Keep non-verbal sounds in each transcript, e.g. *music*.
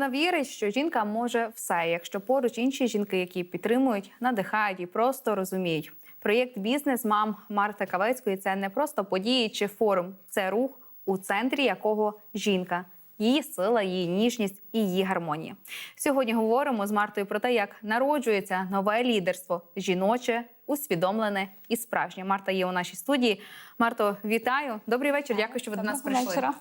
Вона вірить, що жінка може все, якщо поруч інші жінки, які підтримують, надихають і просто розуміють. Проєкт бізнес мам Марти Кавецької це не просто події чи форум, це рух, у центрі якого жінка, її сила, її ніжність і її гармонія. Сьогодні говоримо з Мартою про те, як народжується нове лідерство жіноче, усвідомлене і справжнє. Марта є у нашій студії. Марто, вітаю! Добрий вечір. Дякую, що ви до нас прийшли. вечора.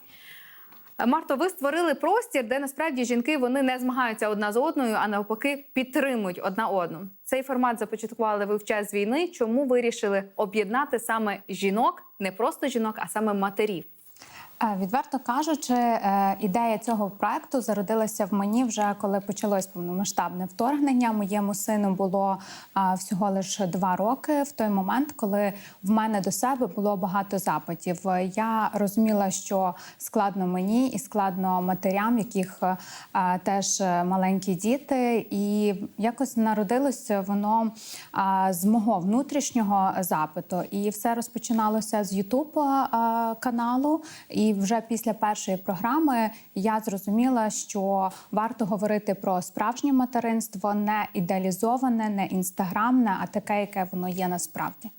Марто, ви створили простір, де насправді жінки вони не змагаються одна з одною, а навпаки підтримують одна одну. Цей формат започаткували ви в час війни. Чому вирішили об'єднати саме жінок, не просто жінок, а саме матерів? Е, Відверто кажучи, е, ідея цього проекту зародилася в мені вже коли почалось повномасштабне вторгнення. Моєму сину було е, всього лише два роки. В той момент, коли в мене до себе було багато запитів, я розуміла, що складно мені і складно матерям, яких теж маленькі діти, і якось народилося воно з мого внутрішнього запиту. І все розпочиналося з Ютуб каналу. І вже після першої програми я зрозуміла, що варто говорити про справжнє материнство, не ідеалізоване, не інстаграмне, а таке, яке воно є насправді.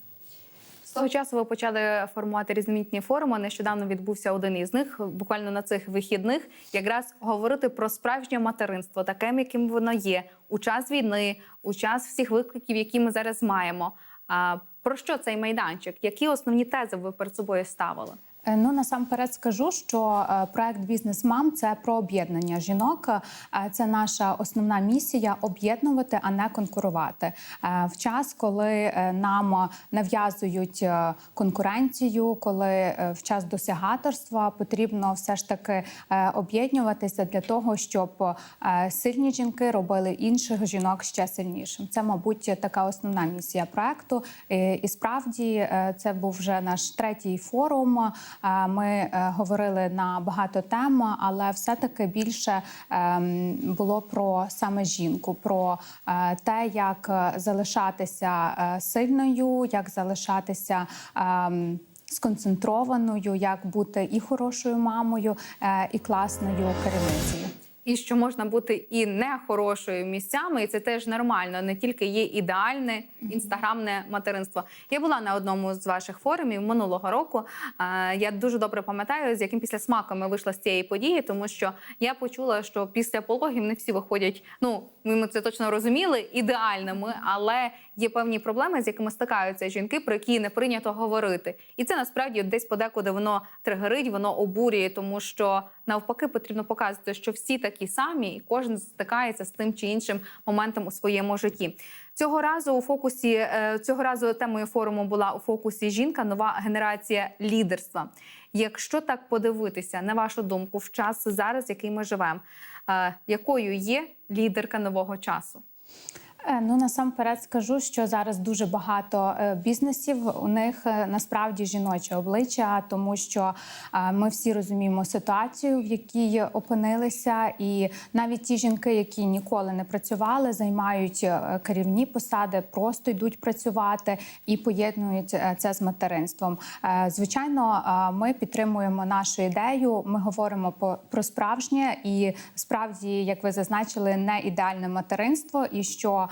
З того часу ви почали формувати різноманітні форуми. Нещодавно відбувся один із них. Буквально на цих вихідних якраз говорити про справжнє материнство, таким, яким воно є у час війни, у час всіх викликів, які ми зараз маємо. А про що цей майданчик? Які основні тези ви перед собою ставили? Е, Ну насамперед скажу, що е, проект Бізнес Мам це про об'єднання жінок. Е, Це наша основна місія об'єднувати, а не конкурувати. В час, коли нам нав'язують конкуренцію, коли в час досягаторства потрібно все ж таки об'єднуватися для того, щоб сильні жінки робили інших жінок ще сильнішим. Це, мабуть, така основна місія проекту. І, справді це був вже наш третій форум. Ми е, говорили на багато тем, але все-таки більше ем, було про саме жінку, про е, те, як залишатися е, сильною, як залишатися. ем, Сконцентрованою, як бути і хорошою мамою, і класною керівницею. І що можна бути і не хорошою місцями, і це теж нормально, не тільки є ідеальне інстаграмне материнство. Я була на одному з ваших форумів минулого року. Е, Я дуже добре пам'ятаю, з яким після смаком ми вийшла з цієї події, тому що я почула, що після пологів не всі виходять. Ну ми це точно розуміли, ідеальними, але є певні проблеми, з якими стикаються жінки, про які не прийнято говорити. І це насправді десь подекуди воно тригерить, воно обурює, тому що навпаки потрібно показувати, що всі такі самі, і кожен стикається з тим чи іншим моментом у своєму житті. Цього разу у фокусі е, цього разу темою форуму була у фокусі жінка, нова генерація лідерства. Якщо так подивитися, на вашу думку, в час зараз, який ми живемо, е, якою є лідерка нового часу? Е, Ну насамперед скажу, що зараз дуже багато е, бізнесів. У них е, насправді жіноче обличчя, тому що ми всі розуміємо ситуацію, в якій опинилися, і навіть ті жінки, які ніколи не працювали, займають керівні посади, просто йдуть працювати і поєднують це з материнством. Звичайно, ми підтримуємо нашу ідею. Ми говоримо про справжнє і справді, як ви зазначили, не ідеальне материнство, і що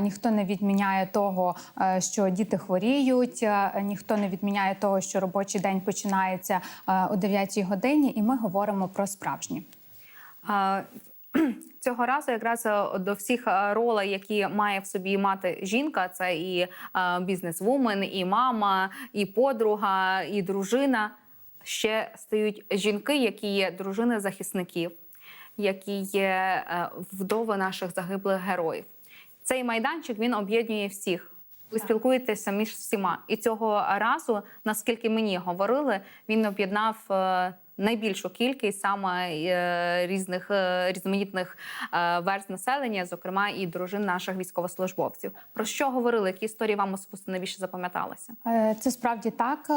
ніхто не відміняє того, що діти хворіють, ніхто не відміняє того, що робочий день починається о 9 годині, і ми говоримо про справжнє. А, *clears throat* Цього разу якраз е, до всіх е, ролей, які має в собі мати жінка, це і е, бізнес-вумен, і мама, і подруга, і дружина. Ще стають жінки, які є дружини захисників, які є вдови наших загиблих героїв. Цей майданчик він об'єднує всіх. Ви спілкуєтеся між всіма. І цього разу, наскільки мені говорили, він об'єднав е, найбільшу кількість саме е, різних е, різноманітних е, верст населення, зокрема і дружин наших військовослужбовців. Про що говорили? Які історії вам особисто найбільше запам'яталися? Це справді так.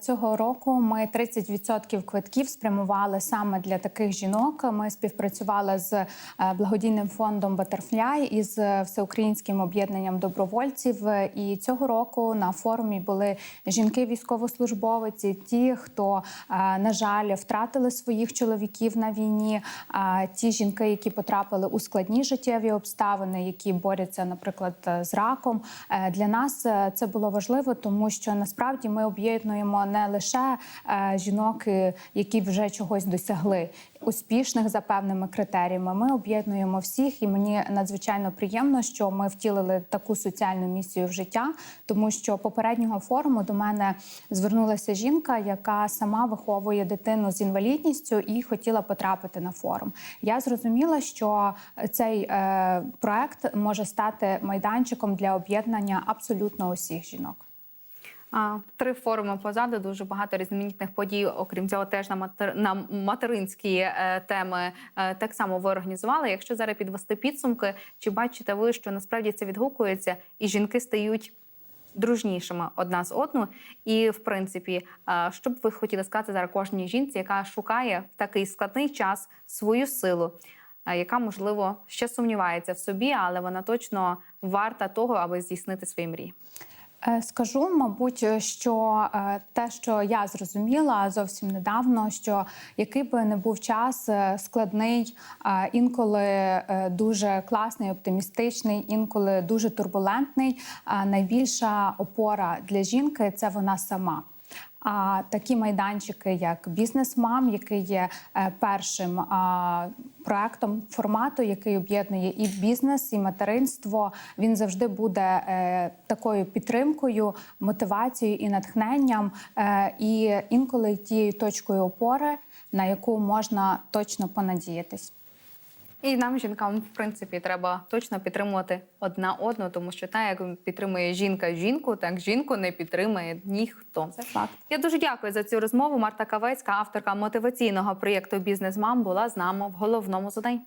Цього року ми 30% квитків спрямували саме для таких жінок. Ми співпрацювали з благодійним фондом Батерфляй і з всеукраїнським об'єднанням добровольців. І цього року на форумі були жінки-військовослужбовиці, ті, хто, на жаль, жаль, втратили своїх чоловіків на війні. а Ті жінки, які потрапили у складні життєві обставини, які борються, наприклад, з раком. Е, Для нас е, це було важливо, тому що насправді ми об'єднуємо не лише е, жінок, е, які вже чогось досягли успішних за певними критеріями. Ми об'єднуємо всіх, і мені надзвичайно приємно, що ми втілили таку соціальну місію в життя, тому що попереднього форуму до мене звернулася жінка, яка сама виховує дитину з інвалідністю і хотіла потрапити на форум. Я зрозуміла, що цей е, проект може стати майданчиком для об'єднання абсолютно усіх жінок. Три форуми позаду, дуже багато різноманітних подій. Окрім цього, теж на матер... на материнські е, теми е, так само ви організували. Якщо зараз підвести підсумки, чи бачите ви, що насправді це відгукується, і жінки стають дружнішими одна з одну? І в принципі, е, що б ви хотіли сказати зараз кожній жінці, яка шукає в такий складний час свою силу? Яка можливо ще сумнівається в собі, але вона точно варта того, аби здійснити свої мрії. Е, Скажу, мабуть, що е, те, що я зрозуміла зовсім недавно, що який би не був час е, складний, інколи дуже класний, оптимістичний, інколи дуже турбулентний, найбільша опора для жінки це вона сама. А такі майданчики, як бізнес-мам, який є е, першим проектом формату, який об'єднує і бізнес, і материнство, він завжди буде е, такою підтримкою, мотивацією і натхненням, е, і інколи тією точкою опори, на яку можна точно понадіятись. І нам, жінкам, в принципі, треба точно підтримувати одна одну, тому що та, як підтримує жінка жінку, так жінку не підтримує ніхто. Це факт. Я дуже дякую за цю розмову. Марта Кавецька, авторка мотиваційного проєкту Бізнес Мам, була з нами в головному заданні.